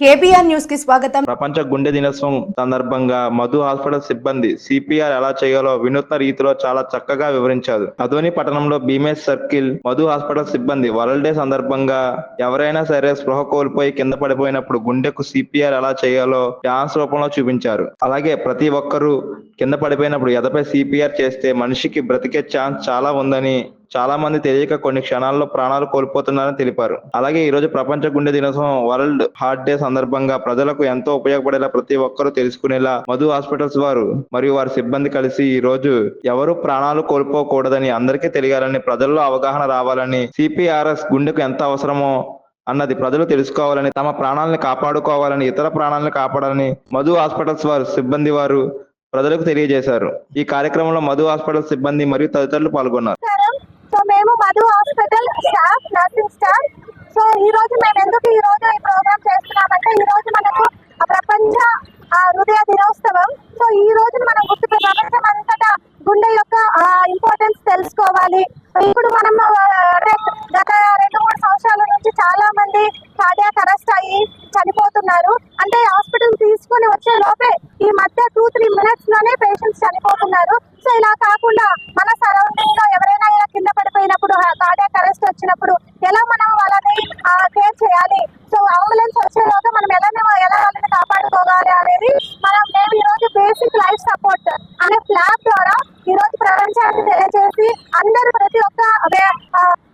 KBR న్యూస్కి స్వాగతం. ప్రపంచ గుండె దినోత్సవం సందర్భంగా మధు హాస్పిటల్ సిబ్బంది సిపిఆర్ ఎలా చేయాలో వినూత్న రీతిలో చాలా చక్కగా వివరించారు. అదోని పట్టణంలో భీమేష్ సర్కిల్ మధు హాస్పిటల్ సిబ్బంది వరల్డ్ డే సందర్భంగా ఎవరైనా సరే స్పృహ కోల్పోయి కింద పడిపోయినప్పుడు గుండెకు సిపిఆర్ ఎలా చేయాలో డాన్స్ రూపంలో చూపించారు. అలాగే ప్రతి ఒక్కరూ కింద పడిపోయినప్పుడు ఎదపై సిపిఆర్ చేస్తే మనిషికి బ్రతికే ఛాన్స్ చాలా ఉందని చాలా మంది తెలియక కొన్ని క్షణాల్లో ప్రాణాలు కోల్పోతున్నారని తెలిపారు. అలాగే ఈ రోజు ప్రపంచ గుండె దినోత్సవం వరల్డ్ హార్ట్ డే సందర్భంగా ప్రజలకు ఎంతో ఉపయోగపడేలా ప్రతి ఒక్కరూ తెలుసుకునేలా మధు హాస్పిటల్స్ వారు మరియు వారి సిబ్బంది కలిసి ఈ రోజు ఎవరు ప్రాణాలు కోల్పోకూడదని అందరికీ తెలియాలని ప్రజల్లో అవగాహన రావాలని సిపిఆర్ఎస్ గుండెకు ఎంత అవసరమో అన్నది ప్రజలు తెలుసుకోవాలని తమ ప్రాణాలను కాపాడుకోవాలని ఇతర ప్రాణాలను కాపాడాలని మధు హాస్పిటల్స్ వారు సిబ్బంది వారు ప్రజలకు తెలియజేశారు. ఈ కార్యక్రమంలో మధు హాస్పిటల్ సిబ్బంది మరియు తదితరులు పాల్గొన్నారు. సో మేము Madhu hospital staff nursing staff. So ఈ రోజు మేము ఎందుకు ఈ రోజు ఈ ప్రోగ్రామ్ చేస్తున్నామంటే ఈ రోజు మనకు ఆ ప్రపంచ ఆ, హృదయ దినోత్సవం. సో ఈ రోజు మనం గుర్తు ప్రపంచం అంతటా గుండె యొక్క ఇంపార్టెన్స్ తెలుసుకోవాలి. ఇప్పుడు మనం గత రెండు మూడు సంవత్సరాల నుంచి చాలా మంది కార్డియాక్ అరెస్ట్ అయ్యి చనిపోతున్నారు అంటే హాస్పిటల్ తీసుకొని వచ్చే లోపే ఈ మధ్య టూ త్రీ మినిట్స్లోనే పేషెంట్స్ చనిపోతున్నారు. సో ఇలా కాకుండా మన సరౌండింగ్లో ఎవరైనా ఇలా కింద పడిపోయినప్పుడు కార్డియాక్ అరెస్ట్ వచ్చినప్పుడు ఎలా మనం వాళ్ళని కేర్ చేయాలి? సో అంబులెన్స్ వచ్చేలోగా మనం ఎలా ఎలా వాళ్ళని కాపాడుకోవాలి అనేది మనం మేము ఈ రోజు బేసిక్ లైఫ్ సపోర్ట్ అనే ఫ్లాగ్ ద్వారా ఈ రోజు ప్రపంచానికి తెలియజేసి అందరూ ప్రతి ఒక్క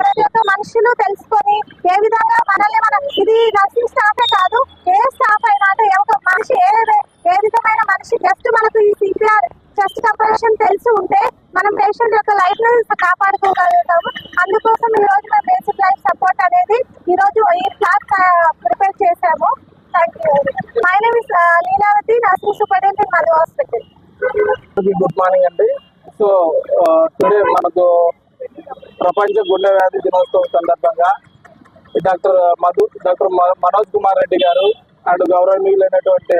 ప్రతి ఒక్క మనుషులు తెలుసుకొని ఏ విధంగా మనల్ని మనం ఇది నర్సింగ్ స్టాఫే కాదు ఏ స్టాఫ్ అయినా అంటే ఏ ఒక మనిషి ఏ ఏ విధమైన మనిషి జస్ట్ మనకు ఈ సిపిఆర్ చెస్ట్ కంపరేషన్ తెలిసి ఉంటే మనం పేషెంట్ యొక్క లైఫ్ను కాపాడుకోగలుగుతాము. అందుకోసం ఈ రోజు మేము బేసిక్ లైఫ్ సపోర్ట్ అనేది ఈ రోజు ఈ క్లాస్ ప్రిపేర్ చేశాము. Thank you my name is Leelavathi nursing superintendent Madhu hospital good morning అండి. సో టుడే మనకు ప్రపంచ గుండె వ్యాధి దినోత్సవం సందర్భంగా డాక్టర్ మధు డాక్టర్ మ- మనోజ్ కుమార్ రెడ్డి గారు అండ్ గౌరవనీయులైనటువంటి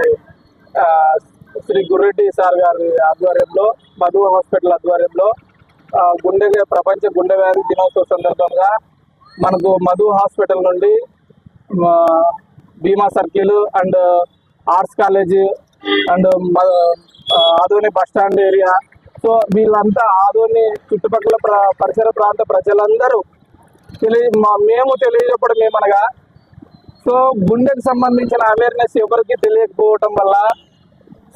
శ్రీ గుర్రెడ్డి సార్ గారి ఆధ్వర్యంలో మధు హాస్పిటల్ ఆధ్వర్యంలో గుండె ప్రపంచ గుండె వ్యాధి దినోత్సవ సందర్భంగా మనకు మధు హాస్పిటల్ నుండి Bhima circle and arts college and Adoni bus stand stand area. So వీళ్ళంతా ఆదోని చుట్టుపక్కల పరిసర ప్రాంత ప్రజలందరూ తెలియ మా- మేము తెలియజెప్పడం ఏమనగా సో గుండెకు సంబంధించిన అవేర్నెస్ ఎవరికి తెలియకపోవటం వల్ల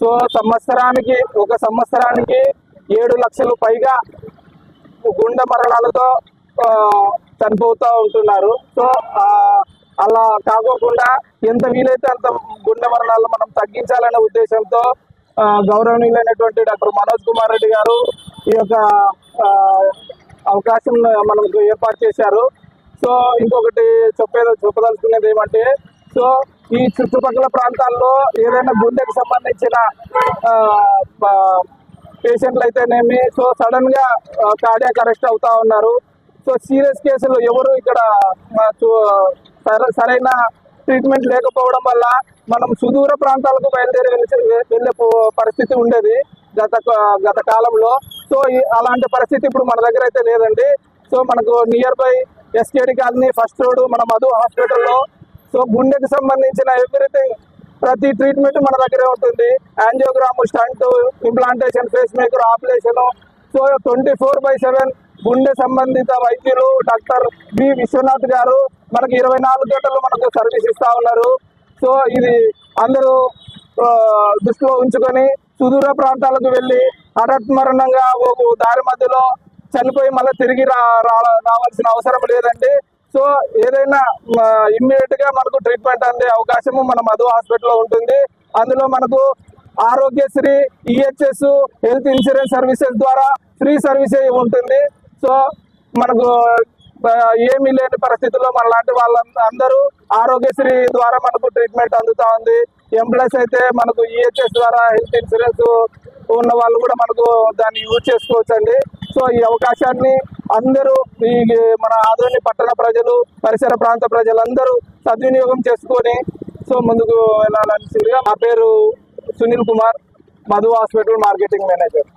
సో సంవత్సరానికి ఒక సంవత్సరానికి ఏడు లక్షలు పైగా గుండె మరణాలతో చనిపోతూ ఉంటున్నారు. సో అలా కాకోకుండా ఎంత వీలైతే అంత గుండె మరణాలు మనం తగ్గించాలనే ఉద్దేశంతో గౌరవనీయులైనటువంటి డాక్టర్ మనోజ్ కుమార్ రెడ్డి గారు ఈ యొక్క అవకాశం మనకు ఏర్పాటు చేశారు. సో ఇంకొకటి చెప్పేది చెప్పదలుచుకునేది ఏమంటే సో ఈ చుట్టుపక్కల ప్రాంతాల్లో ఏదైనా గుండెకు సంబంధించిన పేషెంట్లు అయితేనేమి సో సడన్గా కార్డియాక్ అరెస్ట్ అవుతా ఉన్నారు. సో సీరియస్ కేసులు ఎవరు ఇక్కడ చూ- సర- సరైన ట్రీట్మెంట్ లేకపోవడం వల్ల మనం సుదూర ప్రాంతాలకు బయలుదేరి వెళ్ళి వెళ్ళే పరిస్థితి ఉండేది గత గత కాలంలో. సో అలాంటి పరిస్థితి ఇప్పుడు మన దగ్గర అయితే లేదండి. సో మనకు nearby SKD colony first road మన మధు హాస్పిటల్లో సో గుండెకి సంబంధించిన ఎవ్రీథింగ్ ప్రతి ట్రీట్మెంట్ మన దగ్గరే ఉంటుంది. Angiogram stent implantation pacemaker operation so twenty four by seven గుండె సంబంధిత వైద్యులు డాక్టర్ బి విశ్వనాథ్ గారు మనకి ఇరవై నాలుగు గంటలు మనకు సర్వీస్ ఇస్తా ఉన్నారు. సో ఇది అందరూ దృష్టిలో ఉంచుకొని సుదూర ప్రాంతాలకు వెళ్ళి హఠాత్మరణంగా ఒక దారి మధ్యలో చనిపోయి మళ్ళీ తిరిగి రా రా- రావాల్సిన అవసరం లేదండి. సో ఏదైనా ఇమ్మీడియట్గా మనకు ట్రీట్మెంట్ అందే అవకాశము మన మధు హాస్పిటల్లో ఉంటుంది. అందులో మనకు Aarogyasri EHS health insurance services ద్వారా ఫ్రీ సర్వీస్ ఉంటుంది. సో మనకు ఏమీ లేని పరిస్థితుల్లో మన లాంటి వాళ్ళందరూ ఆరోగ్యశ్రీ ద్వారా మనకు ట్రీట్మెంట్ అందుతా ఉంది. ఎంప్లాయీస్ అయితే మనకు ఈహెచ్ఎస్ ద్వారా హెల్త్ ఇన్సూరెన్స్ ఉన్న వాళ్ళు కూడా మనకు దాన్ని యూజ్ చేసుకోవచ్చండి. సో ఈ అవకాశాన్ని అందరూ ఈ మన ఆదోని పట్టణ ప్రజలు పరిసర ప్రాంత ప్రజలందరూ సద్వినియోగం చేసుకొని సో ముందుకు వెళ్ళాలని నా పేరు Sunil Kumar Madhu hospital marketing manager.